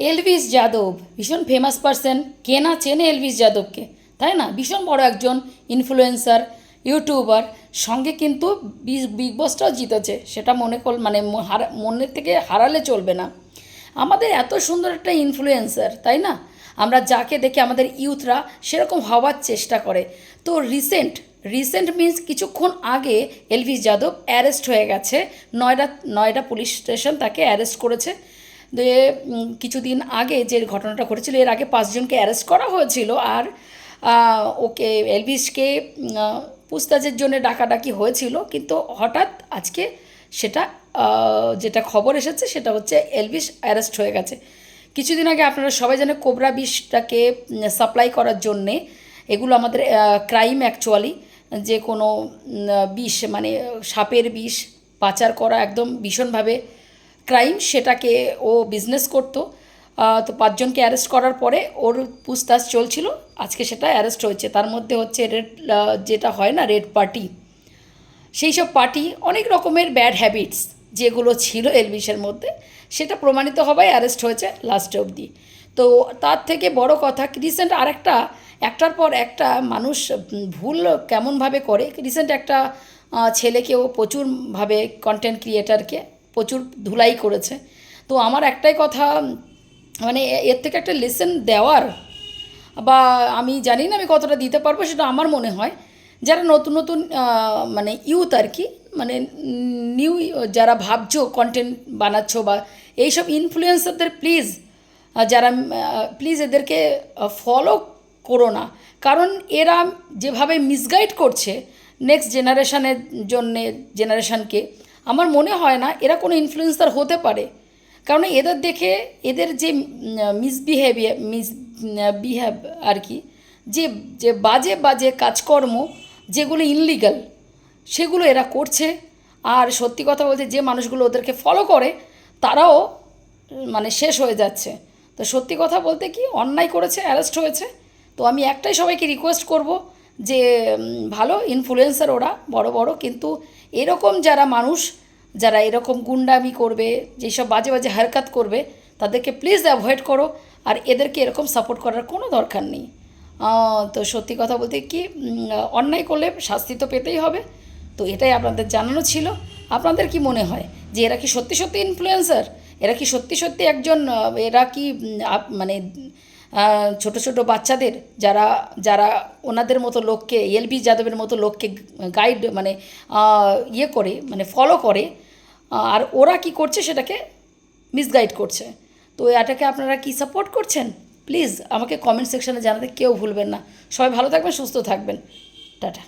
Elvis Yadav, ভীষণ famous person কে না চেনে এলভিস যাদবকে? তাই না? ভীষণ বড় একজন ইনফ্লুয়েন্সার ইউটিউবার সঙ্গে কিন্তু বিগ বসটাও জিতেছে। সেটা মনে কর মানে হারা, মনের থেকে হারালে চলবে না। আমাদের এত সুন্দর একটা ইনফ্লুয়েন্সার তাই না? আমরা যাকে দেখে আমাদের ইউথরা সেরকম হওয়ার চেষ্টা করে। তো রিসেন্ট রিসেন্ট মিন্স কিছুক্ষণ আগে এলভিস যাদব অ্যারেস্ট হয়ে গেছে। নয়ডা নয়ডা পুলিশ স্টেশন তাকে অ্যারেস্ট করেছে। দিয়ে কিছুদিন আগে যে ঘটনাটা ঘটেছিল, এর আগে পাঁচজনকে অ্যারেস্ট করা হয়েছিল আর ওকে এলভিসকে পুস্তাজের জন্য ডাকাডাকি হয়েছিল। কিন্তু হঠাৎ আজকে সেটা যেটা খবর এসেছে সেটা হচ্ছে এলভিস অ্যারেস্ট হয়ে গেছে। কিছুদিন আগে আপনারা সবাই জানে কোবরা বিষটাকে সাপ্লাই করার জন্যে এগুলো আমাদের ক্রাইম অ্যাকচুয়ালি। যে কোনো বিষ মানে সাপের বিষ, পাচার করা একদম ভীষণভাবে ক্রাইম সেটাকে ও বিজনেস করতো। তো পাঁচজনকে অ্যারেস্ট করার পরে ওর পুছতাছ চলছিল। আজকে সেটা অ্যারেস্ট হয়েছে। তার মধ্যে হচ্ছে রেড যেটা হয় না, রেড পার্টি। সেই সব পার্টি অনেক রকমের ব্যাড হ্যাবিটস যেগুলো ছিল এলভিসের মধ্যে, সেটা প্রমাণিত হওয়ায় অ্যারেস্ট হয়েছে লাস্ট অবধি। তো তার থেকে বড় কথা রিসেন্ট আরেকটা, একটার পর একটা মানুষ ভুল কেমনভাবে করে রিসেন্ট একটা ছেলেকেও প্রচুরভাবে কন্টেন্ট ক্রিয়েটারকে প্রচুর ধুলাই করেছে। তো আমার একটাই কথা মানে এর থেকে একটা লেসন দেওয়ার, বা আমি জানি না আমি কতটা দিতে পারব সেটা আমার মনে হয়, যারা নতুন নতুন মানে ইউথ আর কি মানে নিউ যারা ভাবছ কন্টেন্ট বানাচ্ছ বা এইসব ইনফ্লুয়েন্সারদের প্লিজ যারা প্লিজ এদেরকে ফলো করো না। কারণ এরা যেভাবে মিসগাইড করছে নেক্সট জেনারেশনের জন্যে জেনারেশনকে আমার মনে হয় না এরা কোনো ইনফ্লুয়েন্সার হতে পারে। কারণ এদের দেখে এদের যে মিসবিহেভিয়ার মিস বিহেভ আর কি, যে যে বাজে বাজে কাজকর্ম যেগুলো ইনলিগাল সেগুলো এরা করছে। আর সত্যি কথা বলতে যে মানুষগুলো ওদেরকে ফলো করে, তারাও মানে শেষ হয়ে যাচ্ছে। তো সত্যি কথা বলতে কি, অন্যায় করেছে অ্যারেস্ট হয়েছে। তো আমি একটাই সবাইকে রিকোয়েস্ট করব যে ভালো ইনফ্লুয়েন্সার ওরা, বড় বড়, কিন্তু এরকম যারা মানুষ, যারা এরকম গুন্ডামি করবে, যেসব বাজে বাজে হারকাত করবে, তাদেরকে প্লিজ অ্যাভয়েড করো, আর এদেরকে এরকম সাপোর্ট করার কোনো দরকার নেই। তো সত্যি কথা বলতে কি অন্যায় করলে শাস্তি তো পেতেই হবে। তো এটাই আপনাদের জানানো ছিল। আপনাদের কি মনে হয় যে এরা কি সত্যি সত্যি ইনফ্লুয়েন্সার এরা কি সত্যি সত্যি একজন এরা কি মানে ছোট ছোট বাচ্চাদের যারা যারা ওনাদের মতো লোককে এলবি যাদবের মতো লোককে গাইড মানে ইয়ে করে মানে ফলো করে আর ওরা কি করছে সেটাকে মিসগাইড করছে। তো এটাকে আপনারা কি সাপোর্ট করছেন? প্লিজ আমাকে কমেন্ট সেকশানে জানাতে কেউ ভুলবেন না। সবাই ভালো থাকবেন, সুস্থ থাকবেন। টাটা।